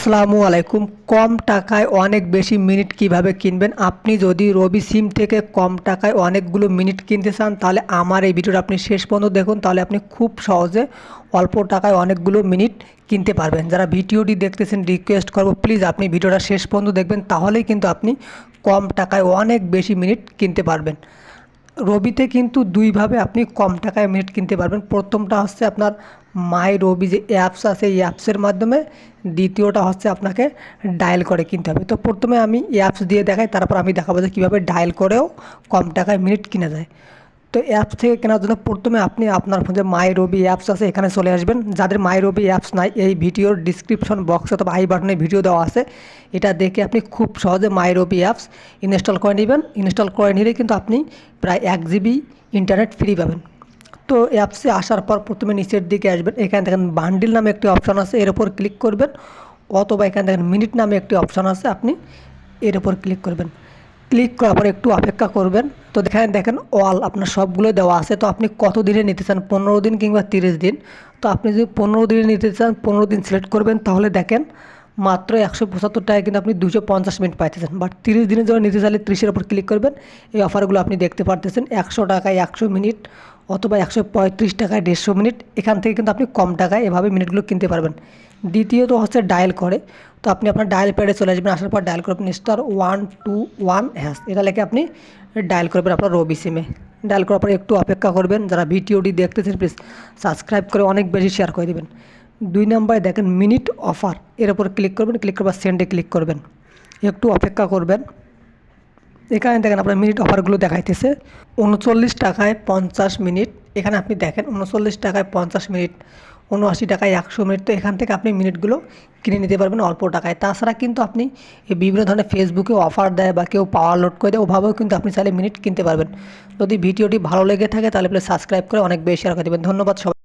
আসসালামু আলাইকুম। কম টাকায় অনেক বেশি মিনিট কীভাবে কিনবেন? আপনি যদি রবি সিম থেকে কম টাকায় অনেকগুলো মিনিট কিনতে চান, তাহলে আমার এই ভিডিওটা আপনি শেষ পর্যন্ত দেখুন। তাহলে আপনি খুব সহজে অল্প টাকায় অনেকগুলো মিনিট কিনতে পারবেন। যারা ভিডিওটি দেখতেছেন রিকোয়েস্ট করব প্লিজ আপনি ভিডিওটা শেষ পর্যন্ত দেখবেন, তাহলেই কিন্তু আপনি কম টাকায় অনেক বেশি মিনিট কিনতে পারবেন। রবিতে কিন্তু দুইভাবে আপনি কম টাকায় মিনিট কিনতে পারবেন। প্রথমটা হচ্ছে আপনার মাই রবি যে অ্যাপস আছে, এই অ্যাপসের মাধ্যমে দ্বিতীয়টা হচ্ছে আপনাকে ডায়াল করে কিনতে হবে। তো প্রথমে আমি অ্যাপস দিয়ে দেখাই, তারপর আমি দেখাবো যে কীভাবে ডায়াল করেও কম টাকায় মিনিট কিনা যায়। তো অ্যাপস থেকে কেনার জন্য প্রথমে আপনি আপনার ফোনে মাই রবি অ্যাপস আছে, এখানে চলে আসবেন। যাদের মাই রবি অ্যাপস নাই, এই ভিডিওর ডিসক্রিপশন বক্স অথবা আই বাটনে ভিডিও দেওয়া আছে। এটা দেখে আপনি খুব সহজে মাই রবি অ্যাপস ইনস্টল করে নেবেন। ইনস্টল করে নিলে কিন্তু আপনি প্রায় এক জিবি ইন্টারনেট ফ্রি পাবেন। তো অ্যাপসে আসার পর প্রথমে নিচের দিকে আসবেন। এখানে দেখেন বান্ডিল নামে একটি অপশান আছে, এর ওপর ক্লিক করবেন। অথবা এখানে দেখেন মিনিট নামে একটি অপশান আছে, আপনি এর ওপর ক্লিক করবেন। ক্লিক করার পর একটু অপেক্ষা করবেন। তো এখানে দেখেন অল আপনার সবগুলো দেওয়া আছে। তো আপনি কত দিনে নিতে চান? পনেরো দিন কিংবা তিরিশ দিন। তো আপনি যদি পনেরো দিনে নিতে চান, পনেরো দিন সিলেক্ট করবেন, তাহলে দেখেন মাত্র একশো পঁচাত্তর টাকায় কিন্তু আপনি দুশো পঞ্চাশ মিনিট পাইতেছেন। বাট তিরিশ দিনের জন্য নিতে চাইলে ত্রিশের ওপর ক্লিক করবেন। এই অফারগুলো আপনি দেখতে পারতেছেন। একশো টাকায় একশো মিনিট অথবা একশো পঁয়ত্রিশ টাকায় দেড়শো মিনিট। এখান থেকে কিন্তু আপনি কম টাকায় এভাবে মিনিটগুলো কিনতে পারবেন। দ্বিতীয়ত হচ্ছে ডায়াল করে। তো আপনি আপনার ডায়াল প্যাডে চলে আসবেন। আসার পর ডায়াল করবেন star one two one hash এটা লেখে আপনি ডায়াল করবেন আপনার রবি সিমে ডায়াল করার পরে একটু অপেক্ষা করবেন। যারা ভিডিওটি দেখতেছেন প্লিজ সাবস্ক্রাইব করে অনেক বেশি শেয়ার করে দেবেন। দুই নম্বরে দেখেন মিনিট অফার। এর উপর ক্লিক করবেন, ক্লিক করবার সেন্ডে ক্লিক করবেন। একটু অপেক্ষা করবেন। এখানে দেখেন আপনার মিনিট অফারগুলো দেখাইতেছে। উনচল্লিশ টাকায় পঞ্চাশ মিনিট। এখানে আপনি দেখেন উনচল্লিশ টাকায় পঞ্চাশ মিনিট, উনআশি টাকায় একশো মিনিট। তো এখান থেকে আপনি মিনিটগুলো কিনে নিতে পারবেন অল্প টাকায়। তাছাড়া কিন্তু আপনি বিভিন্ন ধরনের ফেসবুকে অফার দেয় বা কেউ পাওয়ার লোড করে দেয়, ওভাবেও কিন্তু আপনি চাইলে মিনিট কিনতে পারবেন। যদি ভিডিওটি ভালো লেগে থাকে তাহলে প্লিজ সাবস্ক্রাইব করে অনেক বেশি শেয়ার করে দেবেন। ধন্যবাদ সবাই।